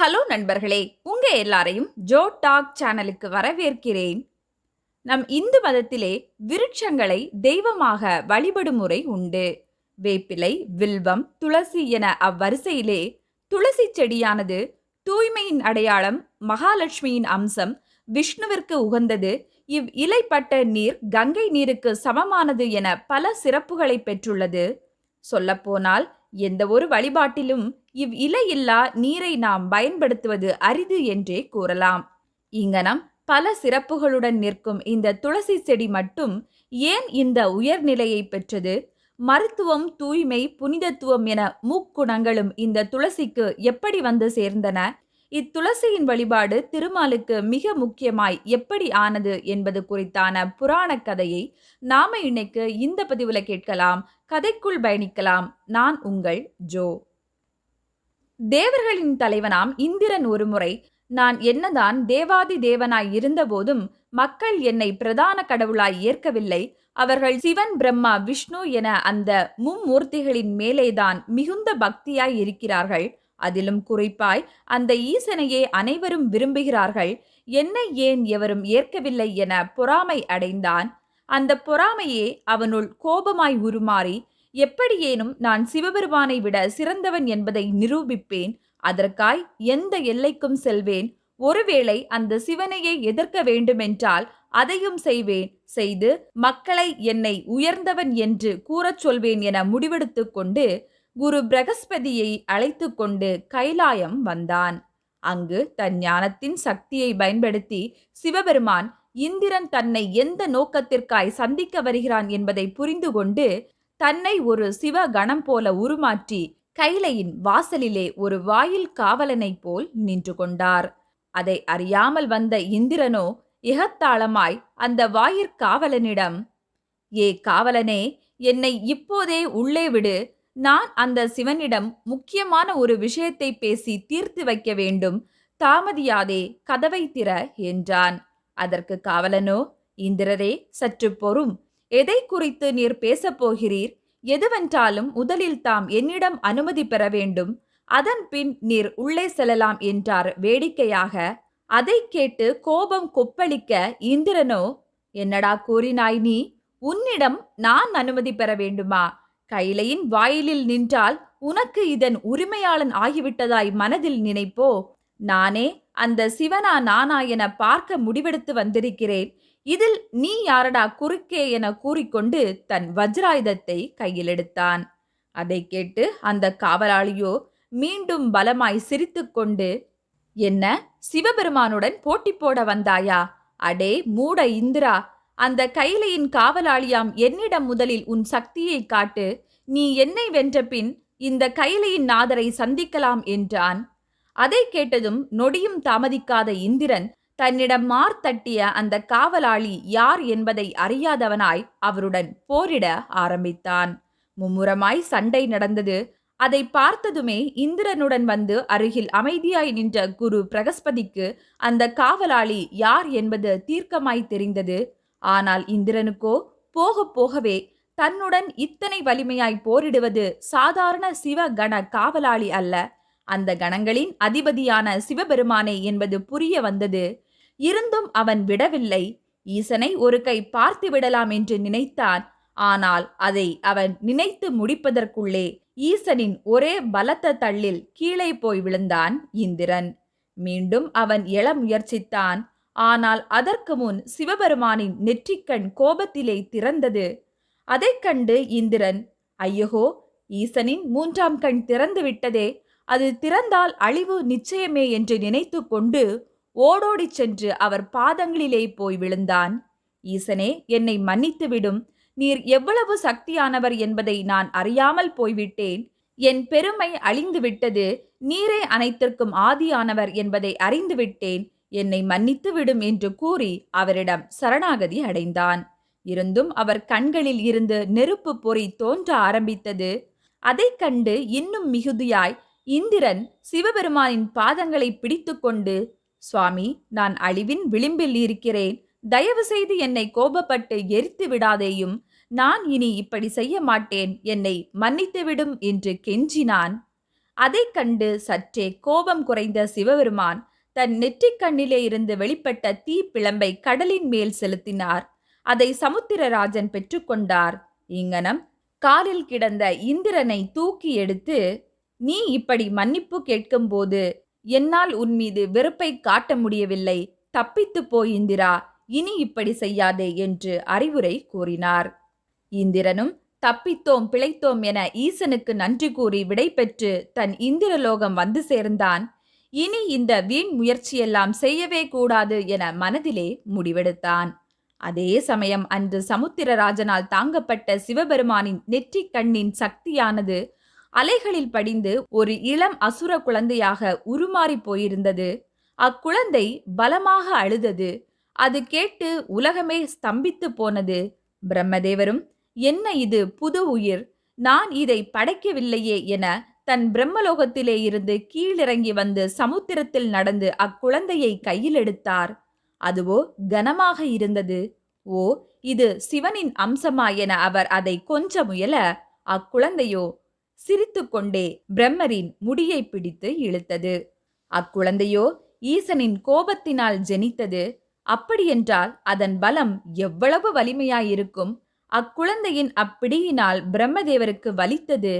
Hello நண்பர்களே உங்க எல்லாரையும் ஜோ டாக் சேனலுக்கு வரவேற்கிறேன். நம் இந்து மதத்திலே விருட்சங்களை தெய்வமாக வழிபடும் முறை உண்டு. வேப்பிலை வில்வம் துளசி என அவ்வரிசையிலே துளசி செடியானது தூய்மையின் அடையாளம் மகாலட்சுமியின் அம்சம் விஷ்ணுவிற்கு உகந்தது இவ் இலைப்பட்ட நீர் கங்கை நீருக்கு சமமானது என பல சிறப்புகளை பெற்றுள்ளது. சொல்லப்போனால் எந்த ஒரு வழிபாட்டிலும் இவ் இலையில்லா நீரை நாம் பயன்படுத்துவது அரிது என்றே கூறலாம். இங்கனம் பல சிறப்புகளுடன் நிற்கும் இந்த துளசி செடி மட்டும் ஏன் இந்த உயர்நிலையை பெற்றது? மருத்துவம் தூய்மை புனிதத்துவம் என முக்குணங்களும் இந்த துளசிக்கு எப்படி வந்து சேர்ந்தன? இத்துளசியின் வழிபாடு திருமாலுக்கு மிக முக்கியமாய் எப்படி ஆனது என்பது குறித்தான புராண கதையை நாம இன்னைக்கு இந்த பதிவுல கேட்கலாம். கதைக்குள் பயணிக்கலாம். நான் உங்கள் ஜோ. தேவர்களின் தலைவனாம் இந்திரன் ஒருமுறை நான் என்னதான் தேவாதி தேவனாய் இருந்தபோதும் மக்கள் என்னை பிரதான கடவுளாய் ஏற்கவில்லை. அவர்கள் சிவன் பிரம்மா விஷ்ணு என அந்த மும்மூர்த்திகளின் மேலேதான் மிகுந்த பக்தியாய் இருக்கிறார்கள். அதிலும் குறிப்பாய் அந்த ஈசனையே அனைவரும் விரும்புகிறார்கள். என்னை ஏன் எவரும் ஏற்கவில்லை என பொறாமை அடைந்தான். அந்த பொறாமையே அவனுள் கோபமாய் உருமாறி எப்படியேனும் நான் சிவபெருமானை விட சிறந்தவன் என்பதை நிரூபிப்பேன் அதற்காய் எந்த எல்லைக்கும் செல்வேன். ஒருவேளை அந்த சிவனையே எதிர்க்க வேண்டுமென்றால் அதையும் செய்வேன் செய்து மக்களை என்னை உயர்ந்தவன் என்று கூறச் சொல்வேன் என முடிவெடுத்து கொண்டு குரு பிரகஸ்பதியை அழைத்து கொண்டு கைலாயம் வந்தான். அங்கு தன் ஞானத்தின் சக்தியை பயன்படுத்தி சிவபெருமான் இந்திரன் தன்னை எந்த நோக்கத்திற்காய் சந்திக்க வருகிறான் என்பதை புரிந்து கொண்டு தன்னை ஒரு சிவ கணம் போல உருமாற்றி கைலையின் வாசலிலே ஒரு வாயில் காவலனைப் போல் நின்று கொண்டார். அதை அறியாமல் வந்த இந்திரனோ இகத்தாளமாய் அந்த வாயிற்காவலனிடம் ஏ காவலனே என்னை இப்போதே உள்ளே விடு. நான் அந்த சிவனிடம் முக்கியமான ஒரு விஷயத்தை பேசி தீர்த்து வைக்க வேண்டும். தாமதியாதே கதவை திற என்றான். அதற்கு காவலனோ இந்திரரே சற்று பொறும். எதை குறித்து நீர் பேசப் போகிறீர்? எதுவென்றாலும் முதலில் தாம் என்னிடம் அனுமதி பெற வேண்டும். அதன் பின் நீர் உள்ளே செல்லலாம் என்றார் வேடிக்கையாக. அதை கேட்டு கோபம் கொப்பளிக்க இந்திரனோ என்னடா கூறினாய் நீ? உன்னிடம் நான் அனுமதி பெற வேண்டுமா? கைலையின் வாயிலில் நின்றால் உனக்கு இதன் உரிமையாளன் ஆகிவிட்டதாய் மனதில் நினைப்போ? நானே அந்த சிவனா நானா என பார்க்க முடிவெடுத்து வந்திருக்கிறேன். இதில் நீ யாரடா குறுக்கே என கூறிக்கொண்டு தன் வஜ்ராயுதத்தை கையில் எடுத்தான். அதை கேட்டு அந்த காவலாளியோ மீண்டும் பலமாய் சிரித்துக்கொண்டு என்ன சிவபெருமானுடன் போட்டி போட வந்தாயா? அடே மூட இந்திரா! அந்த கைலையின் காவலாளியாம் என்னிடம் முதலில் உன் சக்தியை காட்டு. நீ என்னை வென்ற பின் இந்த கைலையின் நாதரை சந்திக்கலாம் என்றான். அதை கேட்டதும் நொடியும் தாமதிக்காத இந்திரன் தன்னிடம் மார்த்தட்டிய அந்த காவலாளி யார் என்பதை அறியாதவனாய் அவருடன் போரிட ஆரம்பித்தான். மும்முரமாய் சண்டை நடந்தது. அதை பார்த்ததுமே இந்திரனுடன் வந்து அருகில் அமைதியாய் நின்ற குரு பிரகஸ்பதிக்கு அந்த காவலாளி யார் என்பது தீர்க்கமாய் தெரிந்தது. ஆனால் இந்திரனுக்கோ போக போகவே தன்னுடன் இத்தனை வலிமையாய் போரிடுவது சாதாரண சிவ கண காவலாளி அல்ல. அந்த கணங்களின் அதிபதியான சிவபெருமானே என்பது புரிய வந்தது. இருந்தும் அவன் விடவில்லை. ஈசனை ஒரு கை பார்த்து விடலாம் என்று நினைத்தான். ஆனால் அதை அவன் நினைத்து முடிப்பதற்குள்ளே ஈசனின் ஒரே பலத்த தள்ளில் கீழே போய் விழுந்தான் இந்திரன். மீண்டும் அவன் எழ முயற்சித்தான். ஆனால் அதற்கு முன் சிவபெருமானின் நெற்றிக்கண் கோபத்திலே திறந்தது. அதைக் கண்டு இந்திரன் ஐயகோ ஈசனின் மூன்றாம் கண் திறந்து விட்டதே. அது திறந்தால் அழிவு நிச்சயமே என்று நினைத்து கொண்டு ஓடோடிச் சென்று அவர் பாதங்களிலே போய் விழுந்தான். ஈசனே என்னை மன்னித்துவிடும். நீர் எவ்வளவு சக்தியானவர் என்பதை நான் அறியாமல் போய்விட்டேன். என் பெருமை அழிந்துவிட்டது. நீரே அனைத்திற்கும் ஆதியானவர் என்பதை அறிந்துவிட்டேன். என்னை மன்னித்து விடும் என்று கூறி அவரிடம் சரணாகதி அடைந்தான். இருந்தும் அவர் கண்களில் இருந்து நெருப்பு பொறி தோன்ற ஆரம்பித்தது. அதைக் கண்டு இன்னும் மிகுதியாய் இந்திரன் சிவபெருமானின் பாதங்களை பிடித்துக்கொண்டு சுவாமி நான் அழிவின் விளிம்பில் இருக்கிறேன். தயவு செய்து என்னை கோபப்பட்டு எரித்து விடாதேயும். நான் இனி இப்படி செய்ய மாட்டேன். என்னை மன்னித்துவிடும் என்று கெஞ்சினான். அதைக் கண்டு சற்றே கோபம் குறைந்த சிவபெருமான் தன் நெற்றிக் கண்ணிலே இருந்து வெளிப்பட்ட தீப்பிழம்பை கடலின் மேல் செலுத்தினார். அதை சமுத்திரராஜன் பெற்றுக்கொண்டார். இங்கனம் காலில் கிடந்த இந்திரனை தூக்கி எடுத்து நீ இப்படி மன்னிப்பு கேட்கும்போது என்னால் உன் மீது வெறுப்பை காட்ட முடியவில்லை. தப்பித்துப் போய் இந்திரா. இனி இப்படி செய்யாதே என்று அறிவுரை கூறினார். இந்திரனும் தப்பித்தோம் பிழைத்தோம் என ஈசனுக்கு நன்றி கூறி விடை பெற்று தன் இந்திரலோகம் வந்து சேர்ந்தான். இனி இந்த வீண் முயற்சியெல்லாம் செய்யவே கூடாது என மனதிலே முடிவெடுத்தான். அதே சமயம் அன்று சமுத்திரராஜனால் தாங்கப்பட்ட சிவபெருமானின் நெற்றிக் கண்ணின் சக்தியானது அலைகளில் படிந்து ஒரு இளம் அசுர குழந்தையாக உருமாறி போயிருந்தது. அக்குழந்தை பலமாக அழுதது. அது கேட்டு உலகமே ஸ்தம்பித்து போனது. பிரம்மதேவரும் என்ன இது புது உயிர்? நான் இதை படைக்கவில்லையே என தன் பிரம்மலோகத்திலே இருந்து கீழிறங்கி வந்து சமுத்திரத்தில் நடந்து அக்குழந்தையை கையில் எடுத்தார். அதுவோ கனமாக இருந்தது. ஓ இது சிவனின் அம்சமா என அவர் அதை கொஞ்ச முயல அக்குழந்தையோ சிரித்துக்கொண்டே பிரம்மரின் முடியை பிடித்து இழுத்தது. அக்குழந்தையோ ஈசனின் கோபத்தினால் ஜெனித்தது. அப்படியென்றால் அதன் பலம் எவ்வளவு வலிமையாயிருக்கும்? அக்குழந்தையின் அப்பிடியினால் பிரம்மதேவருக்கு வலித்தது.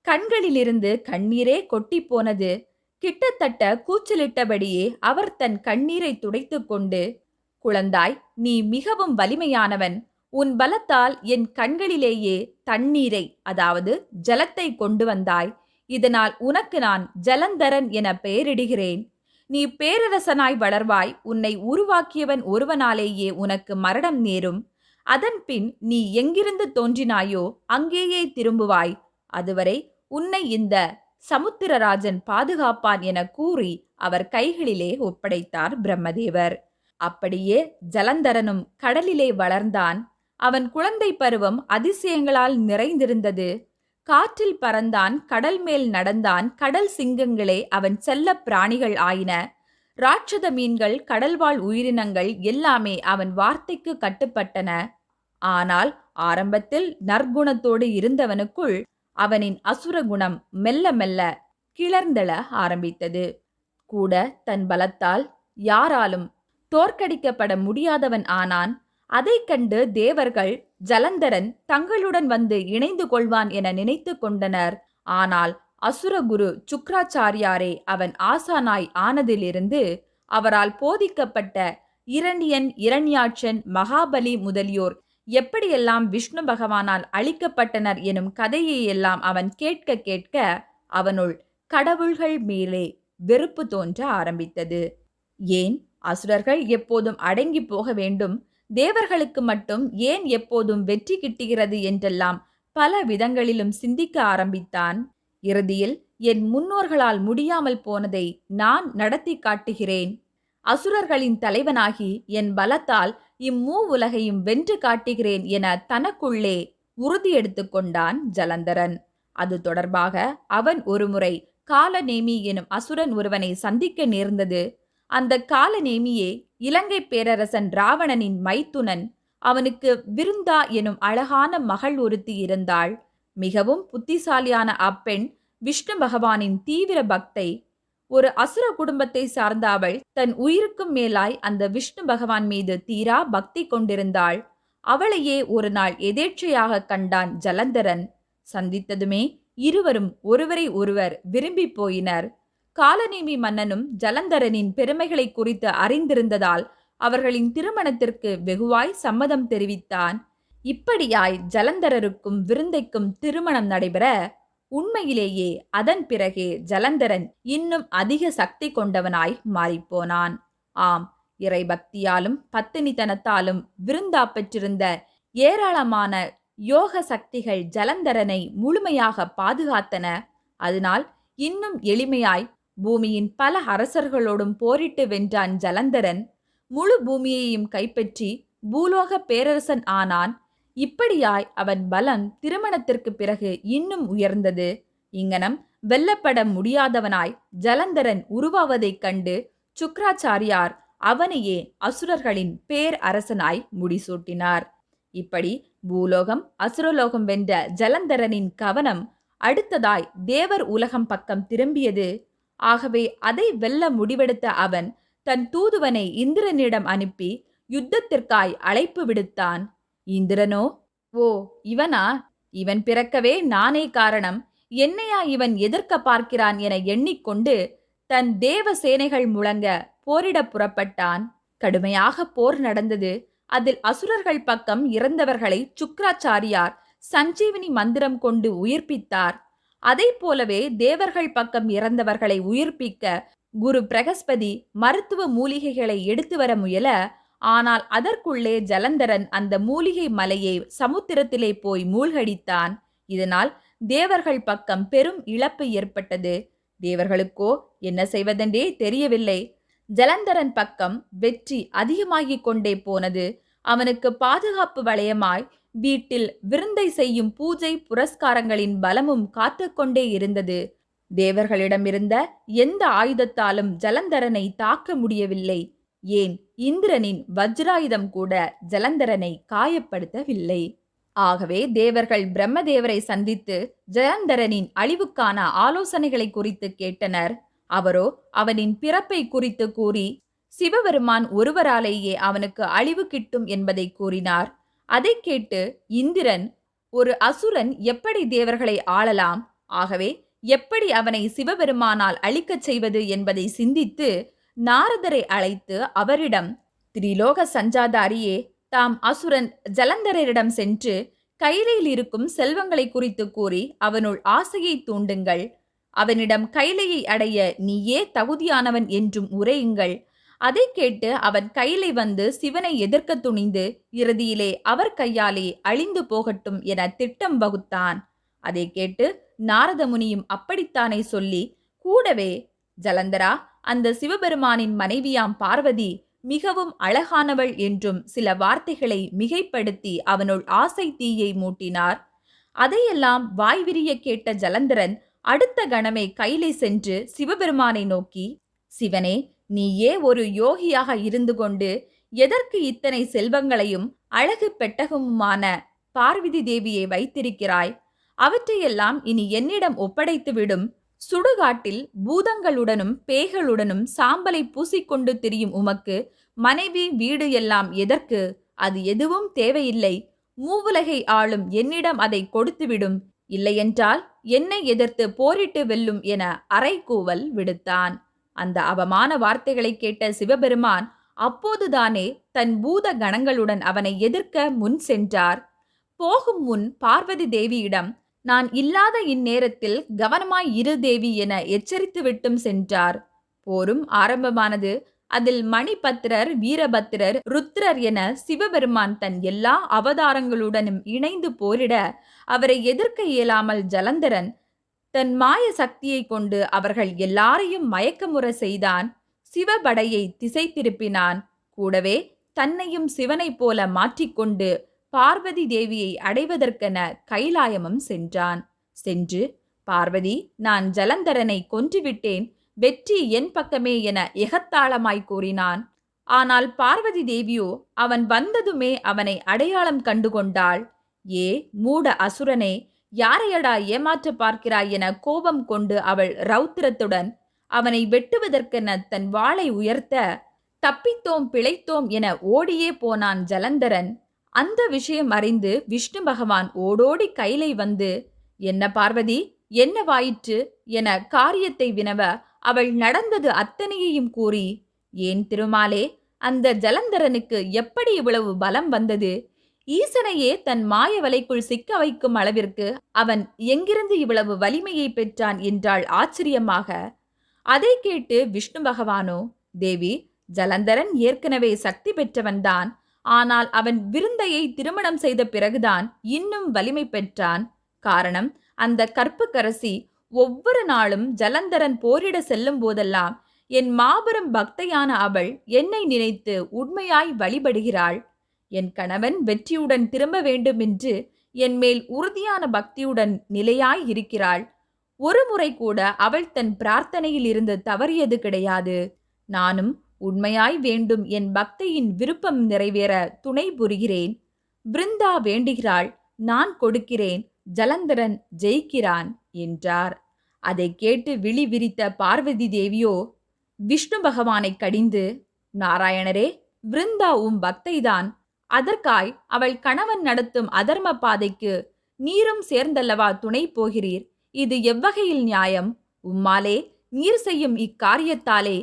கண்களிலிருந்து கண்ணீரே கொட்டிப் போனது. கிட்டத்தட்ட கூச்சலிட்டபடியே அவர் தன் கண்ணீரை துடைத்துக்கொண்டு குழந்தாய் நீ மிகவும் வலிமையானவன். உன் பலத்தால் என் கண்களிலேயே தண்ணீரை அதாவது ஜலத்தை கொண்டு வந்தாய். இதனால் உனக்கு நான் ஜலந்தரன் என பெயரிடுகிறேன். நீ பேரரசனாய் வளர்வாய். உன்னை உருவாக்கியவன் ஒருவனாலேயே உனக்கு மரணம் நேரும். அதன்பின் நீ எங்கிருந்து தோன்றினாயோ அங்கேயே திரும்புவாய். அதுவரை உன்னை இந்த சமுத்திரராஜன் பாதுகாப்பான் என கூறி அவர் கைகளிலே ஒப்படைத்தார் பிரம்மதேவர். அப்படியே ஜலந்தரனும் கடலிலே வளர்ந்தான். அவன் குழந்தை பருவம் அதிசயங்களால் நிறைந்திருந்தது. காற்றில் பறந்தான் கடல் மேல் நடந்தான் கடல் சிங்கங்களே அவன் செல்ல பிராணிகள் ஆயின. ராட்சத மீன்கள் கடல்வாழ் உயிரினங்கள் எல்லாமே அவன் வார்த்தைக்கு கட்டுப்பட்டன. ஆனால் ஆரம்பத்தில் நற்குணத்தோடு இருந்தவனுக்குள் அவனின் அசுர குணம் மெல்ல மெல்ல கிளர்ந்தெழ ஆரம்பித்தது. கூட தன் பலத்தால் யாராலும் தோற்கடிக்கப்பட முடியாதவன் ஆனான். அதைக் கண்டு தேவர்கள் ஜலந்தரன் தங்களுடன் வந்து இணைந்து கொள்வான் என நினைத்து கொண்டனர். ஆனால் அசுரகுரு சுக்ராச்சாரியாரே அவன் ஆசானாய் ஆனதிலிருந்து அவரால் போதிக்கப்பட்ட இரணியன் இரண்யாட்சன் மகாபலி முதலியோர் எப்படியெல்லாம் விஷ்ணு பகவானால் அழிக்கப்பட்டனர் எனும் கதையை எல்லாம் அவன் கேட்க கேட்க அவனுள் கடவுள்கள் மேலே வெறுப்பு தோன்ற ஆரம்பித்தது. ஏன்? அசுரர்கள் எப்போதும் அடங்கி போக வேண்டும். தேவர்களுக்கு மட்டும் ஏன் எப்போதும் வெற்றி கிட்டுகிறது என்றெல்லாம் பல விதங்களிலும் சிந்திக்க ஆரம்பித்தான். இறுதியில் என் முன்னோர்களால் முடியாமல் போனதை நான் நடத்தி காட்டுகிறேன். அசுரர்களின் தலைவனாகி என் பலத்தால் இம்மூ உலகையும் வென்று காட்டுகிறேன் என தனக்குள்ளே உறுதி எடுத்துக்கொண்டான் ஜலந்தரன். அது தொடர்பாக அவன் ஒருமுறை காலநேமி எனும் அசுரன் ஒருவனை சந்திக்க நேர்ந்தது. அந்த காலநேமியே இலங்கை பேரரசன் ராவணனின் மைத்துனன் அவனுக்கு விருந்தா எனும் அழகான மகள் ஒருத்தி இருந்தாள். மிகவும் புத்திசாலியான அப்பெண் விஷ்ணு பகவானின் தீவிர பக்தை. ஒரு அசுர குடும்பத்தை சார்ந்த அவள் தன் உயிருக்கும் மேலாய் அந்த விஷ்ணு பகவான் மீது தீரா பக்தி கொண்டிருந்தாள். அவளையே ஒரு நாள் எதேச்சையாக கண்டான் ஜலந்தரன். சந்தித்ததுமே இருவரும் ஒருவரை ஒருவர் விரும்பி போயினர். காலநேமி மன்னனும் ஜலந்தரனின் பெருமைகளை குறித்து அறிந்திருந்ததால் அவர்களின் திருமணத்திற்கு வெகுவாய் சம்மதம் தெரிவித்தான். இப்படியாய் ஜலந்தரருக்கும் விருந்தைக்கும் திருமணம் நடைபெற உண்மையிலேயே அதன் பிறகே ஜலந்தரன் இன்னும் அதிக சக்தி கொண்டவனாய் மாறிப்போனான். ஆம் இறைபக்தியாலும் பத்தினித்தனத்தாலும் விருந்தா பெற்றிருந்த ஏராளமான யோக சக்திகள் ஜலந்தரனை முழுமையாக பாதுகாத்தன. அதனால் இன்னும் எளிமையாய் பூமியின் பல அரசர்களோடும் போரிட்டு வென்றான் ஜலந்தரன். முழு பூமியையும் கைப்பற்றி பூலோக பேரரசன் ஆனான். இப்படியாய் அவன் பலம் திருமணத்திற்கு பிறகு இன்னும் உயர்ந்தது. இங்கனம் வெல்லப்பட முடியாதவனாய் ஜலந்தரன் உருவாவதைக் கண்டு சுக்ராச்சாரியார் அவனையே அசுரர்களின் பேர் அரசனாய் முடிசூட்டினார். இப்படி பூலோகம் அசுரலோகம் வென்ற ஜலந்தரனின் கவனம் அடுத்ததாய் தேவர் உலகம் பக்கம் திரும்பியது. ஆகவே அதை வெல்ல முடிவெடுத்த அவன் தன் தூதுவனை இந்திரனிடம் அனுப்பி யுத்தத்திற்காய் அழைப்பு விடுத்தான். இந்திரனோ ஓ இவனா? இவன் பிறக்கவே நானே காரணம். என்னையா இவன் எதிர்க்க பார்க்கிறான் என எண்ணிக்கொண்டு தன் தேவ சேனைகள் முழங்க போரிடப் புறப்பட்டான். கடுமையாக போர் நடந்தது. அதில் அசுரர்கள் பக்கம் இறந்தவர்களை சுக்ராச்சாரியார் சஞ்சீவினி மந்திரம் கொண்டு உயிர்ப்பித்தார். அதை போலவே தேவர்கள் பக்கம் இறந்தவர்களை உயிர்ப்பிக்க குரு பிரகஸ்பதி மருத்துவ மூலிகைகளை எடுத்து வர முயல ஆனால் அதற்குள்ளே ஜலந்தரன் அந்த மூலிகை மலையை சமுத்திரத்திலே போய் மூழ்கடித்தான். இதனால் தேவர்கள் பக்கம் பெரும் இழப்பு ஏற்பட்டது. தேவர்களுக்கோ என்ன செய்வதென்றே தெரியவில்லை. ஜலந்தரன் பக்கம் வெற்றி அதிகமாகிக் கொண்டே போனது. அவனுக்கு பாதுகாப்பு வளையமாய் வீட்டில் விருந்தை செய்யும் பூஜை புரஸ்காரங்களின் பலமும் காத்துக்கொண்டே இருந்தது. தேவர்களிடமிருந்த எந்த ஆயுதத்தாலும் ஜலந்தரனை தாக்க முடியவில்லை. ஏன்? இந்திரனின் வஜ்ராயுதம் கூட ஜலந்தரனை காயப்படுத்தவில்லை. ஆகவே தேவர்கள் பிரம்மதேவரை சந்தித்து ஜலந்தரனின் அழிவுக்கான ஆலோசனைகளை குறித்து கேட்டனர். அவரோ அவனின் பிறப்பை குறித்து கூறி சிவபெருமான் ஒருவராலேயே அவனுக்கு அழிவு கிட்டும் என்பதை கூறினார். அதை கேட்டு இந்திரன் ஒரு அசுரன் எப்படி தேவர்களை ஆளலாம்? ஆகவே எப்படி அவனை சிவபெருமானால் அழிக்கச் செய்வது என்பதை சிந்தித்து நாரதரை அழைத்து அவரிடம் திரிலோக சஞ்சாதாரியே தாம் அசுரன் ஜலந்தரரிடம் சென்று கைலையில் இருக்கும் செல்வங்களை குறித்து கூறி அவனுள் ஆசையை தூண்டுங்கள். அவனிடம் கைலையை அடைய நீயே தகுதியானவன் என்றும் உரையுங்கள். அதை கேட்டு அவன் கையிலை வந்து சிவனை எதிர்க்க துணிந்து இறுதியிலே அவர் கையாலே அழிந்து போகட்டும் என திட்டம் வகுத்தான். அதை கேட்டு நாரத முனியும் அப்படித்தானே சொல்லி கூடவே ஜலந்தரா அந்த சிவபெருமானின் மனைவியாம் பார்வதி மிகவும் அழகானவள் என்றும் சில வார்த்தைகளை மிகைப்படுத்தி அவனுள் ஆசை தீயை மூட்டினார். அதையெல்லாம் வாய்விரிய கேட்ட ஜலந்தரன் அடுத்த கணமே கையிலே சென்று சிவபெருமானை நோக்கி சிவனே நீயே ஒரு யோகியாக இருந்து கொண்டு எதற்கு இத்தனை செல்வங்களையும் அழகு பெட்டகமுமான பார்வதி தேவியை வைத்திருக்கிறாய்? அவற்றையெல்லாம் இனி என்னிடம் ஒப்படைத்துவிடும் சுடுகாட்டில் பூதங்களுடனும் பேய்களுடனும் சாம்பலை பூசிக்கொண்டு திரியும் உமக்கு மனைவி வீடு எல்லாம் எதற்கு? அது எதுவும் தேவையில்லை. மூவுலகை ஆளும் என்னிடம் அதை கொடுத்துவிடும் இல்லையென்றால் என்னை எதிர்த்து போரிட்டு வெல்லும் என அரைக்கூவல் விடுத்தான். அந்த அவமான வார்த்தைகளை கேட்ட சிவபெருமான் அப்போதுதானே தன் பூத கணங்களுடன் அவனை எதிர்க்க முன் சென்றார். போகும் முன் பார்வதி தேவியிடம் நான் இல்லாத இந்நேரத்தில் கவனமாய் இரு தேவி என எச்சரித்து விட்டும் சென்றார். போரும் ஆரம்பமானது அதில் மணிபத்திரர் வீரபத்திரர் ருத்ரர் என சிவபெருமான் தன் எல்லா அவதாரங்களுடனும் இணைந்து போரிட அவரை எதிர்க்க இயலாமல் ஜலந்தரன் தன் மாய சக்தியை கொண்டு அவர்கள் எல்லாரையும் மயக்கமுற செய்தான். சிவபடையை திசை திருப்பினான் கூடவே தன்னையும் சிவனைப் போல மாற்றிக்கொண்டு பார்வதி தேவியை அடைவதற்கென கைலாயமம் சென்றான். சென்று பார்வதி நான் ஜலந்தரனை கொன்றுவிட்டேன். வெற்றி என் பக்கமே என எகத்தாளமாய் கூறினான். ஆனால் பார்வதி தேவியோ அவன் வந்ததுமே அவனை அடையாளம் கண்டுகொண்டாள். ஏ மூட அசுரனே யாரையடா ஏமாற்ற பார்க்கிறாய் என கோபம் கொண்டு அவள் ரௌத்திரத்துடன் அவனை வெட்டுவதற்கென தன் வாளை உயர்த்த தப்பித்தோம் பிழைத்தோம் என ஓடியே போனான் ஜலந்தரன். அந்த விஷயம் அறிந்து விஷ்ணு பகவான் ஓடோடி கைலை வந்து என்ன பார்வதி என்னவாயிற்று என காரியத்தை வினவ அவள் நடந்தது அத்தனையையும் கூறி ஏன் திருமாலே அந்த ஜலந்தரனுக்கு எப்படி இவ்வளவு பலம் வந்தது? ஈசனையே தன் மாய வலைக்குள் சிக்க வைக்கும் அளவிற்கு அவன் எங்கிருந்து இவ்வளவு வலிமையை பெற்றான் என்றாள் ஆச்சரியமாக. அதை கேட்டு விஷ்ணு பகவானோ தேவி ஜலந்தரன் ஏற்கனவே சக்தி பெற்றவன்தான். ஆனால் அவன் விருந்தையை திருமணம் செய்த பிறகுதான் இன்னும் வலிமை பெற்றான். காரணம் அந்த கற்புக்கரசி ஒவ்வொரு நாளும் ஜலந்தரன் போரிட செல்லும் போதெல்லாம் என் மாபெரும் பக்தையான அவள் என்னை நினைத்து உண்மையாய் வழிபடுகிறாள். என் கணவன் வெற்றியுடன் திரும்ப வேண்டும் என்று என் மேல் உறுதியான பக்தியுடன் நிலையாய் இருக்கிறாள். ஒரு முறை கூட அவள் தன் பிரார்த்தனையில் இருந்து தவறியது கிடையாது. நானும் உண்மையாய் வேண்டும் என் பக்தியின் விருப்பம் நிறைவேற துணை புரிகிறேன். பிருந்தா வேண்டுகிறாள் நான் கொடுக்கிறேன் ஜலந்தரன் ஜெயிக்கிறான் என்றார். அதை கேட்டு விழி விரித்த பார்வதி தேவியோ விஷ்ணு பகவானை கடிந்து நாராயணரே பிருந்தா உம் பக்தைதான் அதற்காய் அவள் கணவன் நடத்தும் அதர்ம பாதைக்கு நீரும் சேர்ந்தல்லவா துணை போகிறீர்? இது எவ்வகையில் நியாயம்? உம்மாலே நீர் செய்யும் இக்காரியத்தாலே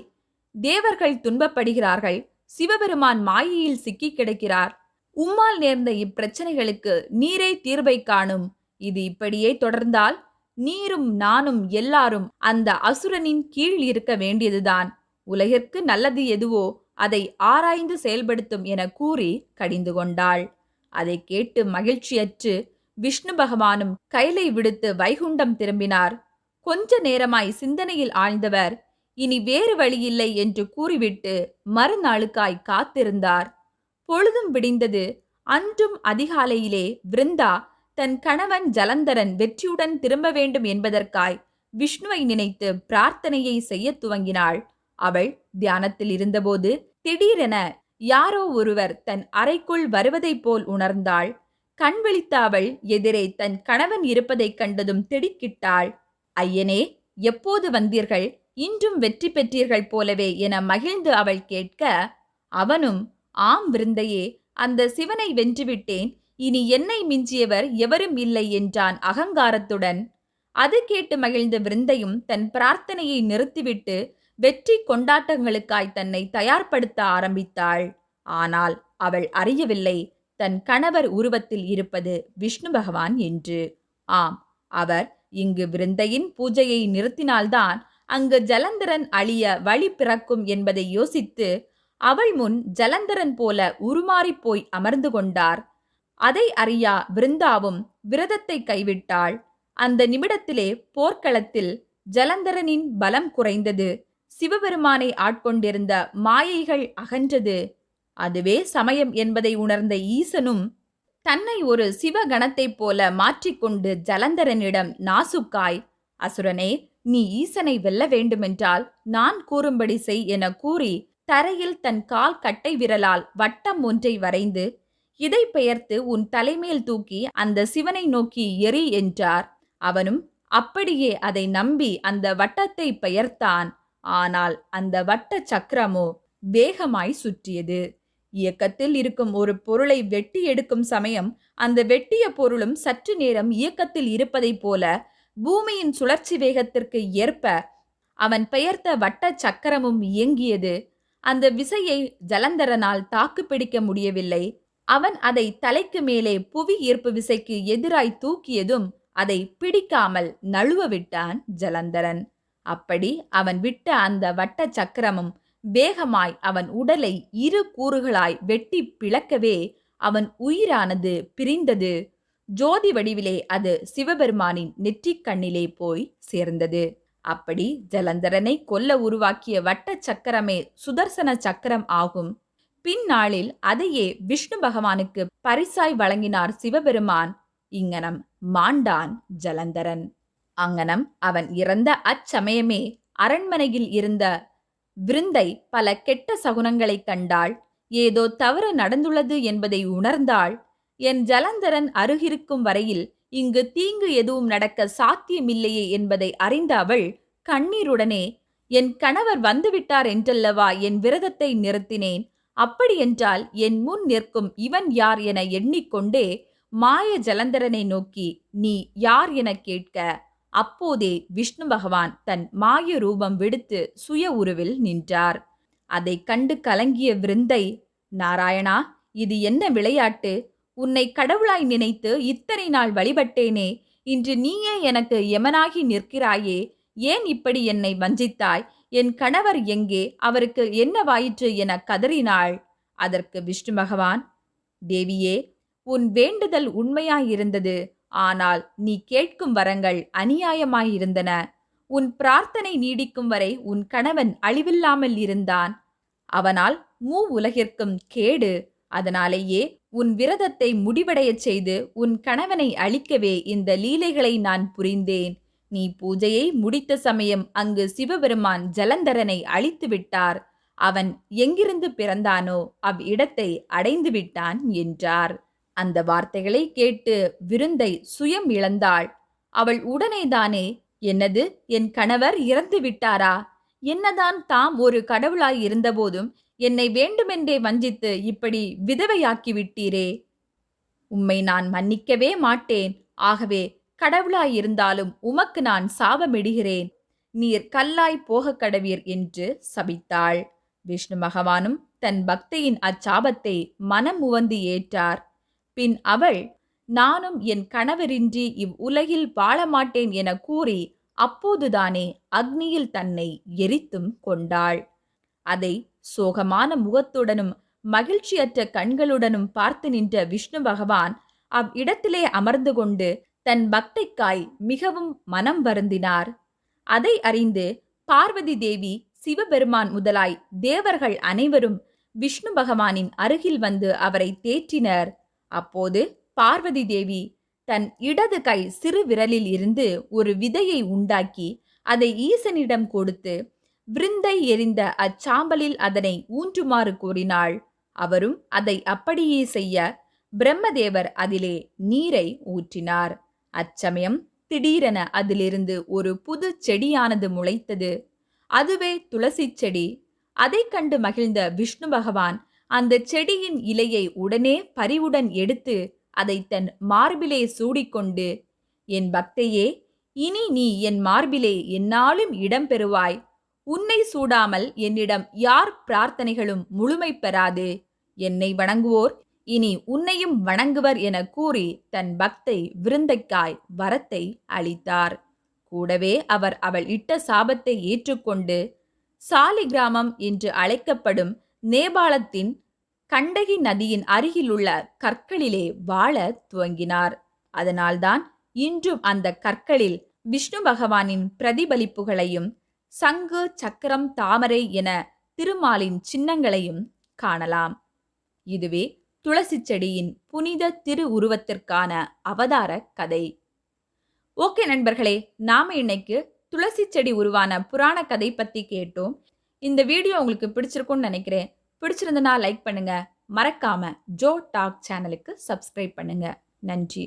தேவர்கள் துன்பப்படுகிறார்கள் சிவபெருமான் மாயையில் சிக்கிக் கிடக்கிறார். உம்மால் நேர்ந்த இப்பிரச்சனைகளுக்கு நீரே தீர்வை காணும். இது இப்படியே தொடர்ந்தால் நீரும் நானும் எல்லாரும் அந்த அசுரனின் கீழ் இருக்க வேண்டியதுதான். உலகிற்கு நல்லது எதுவோ அதை ஆராய்ந்து செயல்படுத்தும் என கூறி கடிந்து கொண்டாள். அதை கேட்டு மகிழ்ச்சியற்று விஷ்ணு பகவானும் கைலை விடுத்து வைகுண்டம் திரும்பினார். கொஞ்ச நேரமாய் சிந்தனையில் ஆழ்ந்தவர் இனி வேறு வழியில்லை என்று கூறிவிட்டு மறுநாளுக்காய் காத்திருந்தார். பொழுதும் விடிந்தது. அன்றும் அதிகாலையிலே விருந்தா தன் கணவன் ஜலந்தரன் வெற்றியுடன் திரும்ப வேண்டும் என்பதற்காய் விஷ்ணுவை நினைத்து பிரார்த்தனையை செய்யத் துவங்கினாள். அவள் தியானத்தில் இருந்தபோது திடீரென யாரோ ஒருவர் தன் அறைக்குள் வருவதைப் போல் உணர்ந்தாள். கண் விழித்த அவள் எதிரே தன் கணவன் இருப்பதைக் கண்டதும் திடுக்கிட்டாள். ஐயனே எப்போது வந்தீர்கள்? இன்றும் வெற்றி பெற்றீர்கள் போலவே என மகிழ்ந்து அவள் கேட்க அவனும் ஆம் விருந்தையே அந்த சிவனை வென்றுவிட்டேன். இனி என்னை மிஞ்சியவர் எவரும் இல்லை என்றான் அகங்காரத்துடன். அது கேட்டு மகிழ்ந்த விருந்தையும் தன் பிரார்த்தனையை நிறுத்திவிட்டு வெற்றி கொண்டாட்டங்களுக்காய் தன்னை தயார்படுத்த ஆரம்பித்தாள். ஆனால் அவள் அறியவில்லை. தன் கணவர் உருவத்தில் இருப்பது விஷ்ணு பகவான் என்று. ஆம் அவர் இங்கு விருந்தையின் பூஜையை நிறுத்தினால்தான் அங்கு ஜலந்தரன் அழிய வழி பிறக்கும் என்பதை யோசித்து அவள் முன் ஜலந்தரன் போல உருமாறிப் போய் அமர்ந்து கொண்டார். அதை அறியா விருந்தாவும் விரதத்தை கைவிட்டாள். அந்த நிமிடத்திலே போர்க்களத்தில் ஜலந்தரனின் பலம் குறைந்தது. சிவபெருமானை ஆட்கொண்டிருந்த மாயைகள் அகன்றது. அதுவே சமயம் என்பதை உணர்ந்த ஈசனும் தன்னை ஒரு சிவகணத்தைப் போல மாற்றிக்கொண்டு ஜலந்தரனிடம் நாசுக்காய் அசுரனே நீ ஈசனை வெல்ல வேண்டுமென்றால் நான் கூறும்படி செய் என கூறி தரையில் தன் கால் கட்டை விரலால் வட்டம் ஒன்றை வரைந்து இதை பெயர்த்து உன் தலைமேல் தூக்கி அந்த சிவனை நோக்கி எரி என்றார். அவனும் அப்படியே அதை நம்பி அந்த வட்டத்தை பெயர்த்தான். ஆனால் அந்த வட்ட சக்கரமோ வேகமாய் சுற்றியது. இயக்கத்தில் இருக்கும் ஒரு பொருளை வெட்டி எடுக்கும் சமயம் அந்த வெட்டிய பொருளும் சற்று நேரம் இயக்கத்தில் இருப்பதைப் போல பூமியின் சுழற்சி வேகத்திற்கு ஏற்ப அவன் பெயர்த்த வட்ட சக்கரமும் இயங்கியது. அந்த விசையை ஜலந்தரனால் தாக்குப்பிடிக்க முடியவில்லை. அவன் அதை தலைக்கு மேலே புவி ஈர்ப்பு விசைக்கு எதிராய் தூக்கியதும் அதை பிடிக்காமல் நழுவ விட்டான் ஜலந்தரன். அப்படி அவன் விட்ட அந்த வட்ட சக்கரமும் வேகமாய் அவன் உடலை இரு கூறுகளாய் வெட்டி பிளக்கவே அவன் உயிரானது பிரிந்தது. ஜோதி வடிவிலே அது சிவபெருமானின் நெற்றிக் கண்ணிலே போய் சேர்ந்தது. அப்படி ஜலந்தரனை கொல்ல உருவாக்கிய வட்ட சக்கரமே சுதர்சன சக்கரம் ஆகும். பின்னாளில் அதையே விஷ்ணு பகவானுக்கு பரிசாய் வழங்கினார் சிவபெருமான். இங்கனம் மாண்டான் ஜலந்தரன். அங்கனம் அவன் இறந்த அச்சமயமே அரண்மனையில் இருந்த விருந்தை பல கெட்ட சகுனங்களைக் கண்டாள். ஏதோ தவறு நடந்துள்ளது என்பதை உணர்ந்தாள். என் ஜலந்தரன் அருகிருக்கும் வரையில் இங்கு தீங்கு எதுவும் நடக்க சாத்தியமில்லையே என்பதை அறிந்த அவள் கண்ணீருடனே என் கணவர் வந்துவிட்டார் என்றல்லவா என் விரதத்தை நிறுத்தினேன். அப்படியென்றால் என் முன் நிற்கும் இவன் யார் என எண்ணிக்கொண்டே மாய ஜலந்தரனை நோக்கி நீ யார் என கேட்க? அப்போதே விஷ்ணு பகவான் தன் மாய ரூபம் விடுத்து சுய உருவில் நின்றார். அதை கண்டு கலங்கிய விருந்தை நாராயணா இது என்ன விளையாட்டு? உன்னை கடவுளாய் நினைத்து இத்தனை நாள் வழிபட்டேனே இன்று நீயே எனக்கு யமனாகி நிற்கிறாயே ஏன் இப்படி என்னை வஞ்சித்தாய்? என் கணவர் எங்கே? அவருக்கு என்னவாயிற்று என கதறினாள்? அதற்கு விஷ்ணு பகவான் தேவியே உன் வேண்டுதல் உண்மையாயிருந்தது. ஆனால் நீ கேட்கும் வரங்கள் அநியாயமாயிருந்தன. உன் பிரார்த்தனை நீடிக்கும் வரை உன் கணவன் அழிவில்லாமல் இருந்தான். அவனால் மூ உலகிற்கும் கேடு. அதனாலேயே உன் விரதத்தை முடிவடையச் செய்து உன் கணவனை அழிக்கவே இந்த லீலைகளை நான் புரிந்தேன். நீ பூஜையை முடித்த சமயம் அங்கு சிவபெருமான் ஜலந்தரனை அழித்து விட்டார். அவன் எங்கிருந்து பிறந்தானோ அவ்விடத்தை அடைந்து விட்டான் என்றார். அந்த வார்த்தைகளை கேட்டு விருந்தை சுயம் இழந்தாள். அவள் உடனேதானே என்னது? என் கணவர் இறந்து விட்டாரா? என்னதான் தாம் ஒரு கடவுளாய் இருந்தபோதும் என்னை வேண்டுமென்றே வஞ்சித்து இப்படி விதவையாக்கி விட்டீரே உம்மை நான் மன்னிக்கவே மாட்டேன். ஆகவே கடவுளாயிருந்தாலும் உமக்கு நான் சாபமிடுகிறேன். நீர் கல்லாய் போகக் கடவீர் என்று சபித்தாள். விஷ்ணு பகவானும் தன் பக்தியின் அச்சாபத்தை மனம் உவந்து ஏற்றார். பின் அவள் நானும் என் கணவரின்றி இவ் உலகில் வாழ மாட்டேன் என கூறி அப்போதுதானே அக்னியில் தன்னை எரித்தும் கொண்டாள். அதை சோகமான முகத்துடனும் மகிழ்ச்சியற்ற கண்களுடனும் பார்த்து நின்ற விஷ்ணு பகவான் அவ்விடத்திலே அமர்ந்து கொண்டு தன் பக்தைக்காய் மிகவும் மனம் வருந்தினார். அதை அறிந்து பார்வதி தேவி சிவபெருமான் முதலாய் தேவர்கள் அனைவரும் விஷ்ணு பகவானின் அருகில் வந்து அவரை தேற்றினர். அப்போது பார்வதி தேவி தன் இடது கை சிறு விரலில் இருந்து ஒரு விதையை உண்டாக்கி அதை ஈசனிடம் கொடுத்து விருந்தை எரிந்த அச்சாம்பலில் அதனை ஊன்றுமாறு கூறினாள். அவரும் அதை அப்படியே செய்ய பிரம்மதேவர் அதிலே நீரை ஊற்றினார். அச்சமயம் திடீரென அதிலிருந்து ஒரு புது செடியானது முளைத்தது. அதுவே துளசி செடி. அதைக் கண்டு மகிழ்ந்த விஷ்ணு பகவான் அந்த செடியின் இலையை உடனே பரிவுடன் எடுத்து அதை தன் மார்பிலே சூடிக்கொண்டு என் பக்தையே இனி நீ என் மார்பிலே என்னாலும் இடம் பெறுவாய். உன்னை சூடாமல் என்னிடம் யார் பிரார்த்தனைகளும் முழுமை பெறாது. என்னை வணங்குவோர் இனி உன்னையும் வணங்குவர் என கூறி தன் பக்தை விருந்தைக்காய் வரத்தை அளித்தார். கூடவே அவர் அவள் இட்ட சாபத்தை ஏற்றுக்கொண்டு சாலிகிராமம் என்று அழைக்கப்படும் நேபாளத்தின் கண்டகி நதியின் அருகிலுள்ள கற்களிலே வாழ துவங்கினார். அதனால்தான் இன்றும் அந்த கற்களில் விஷ்ணு பகவானின் பிரதிபலிப்புகளையும் சங்கு சக்கரம் தாமரை என திருமாலின் சின்னங்களையும் காணலாம். இதுவே துளசி செடியின் புனித திரு உருவத்திற்கான அவதார கதை. ஓகே நண்பர்களே நாம இன்னைக்கு துளசி செடி உருவான புராண கதை பத்தி கேட்டோம். இந்த வீடியோ உங்களுக்கு பிடிச்சிருக்கும்னு நினைக்கிறேன். பிடிச்சிருந்தனா லைக் பண்ணுங்கள் மறக்காமல் ஜோ டாக் சேனலுக்கு சப்ஸ்கிரைப் பண்ணுங்கள் நன்றி.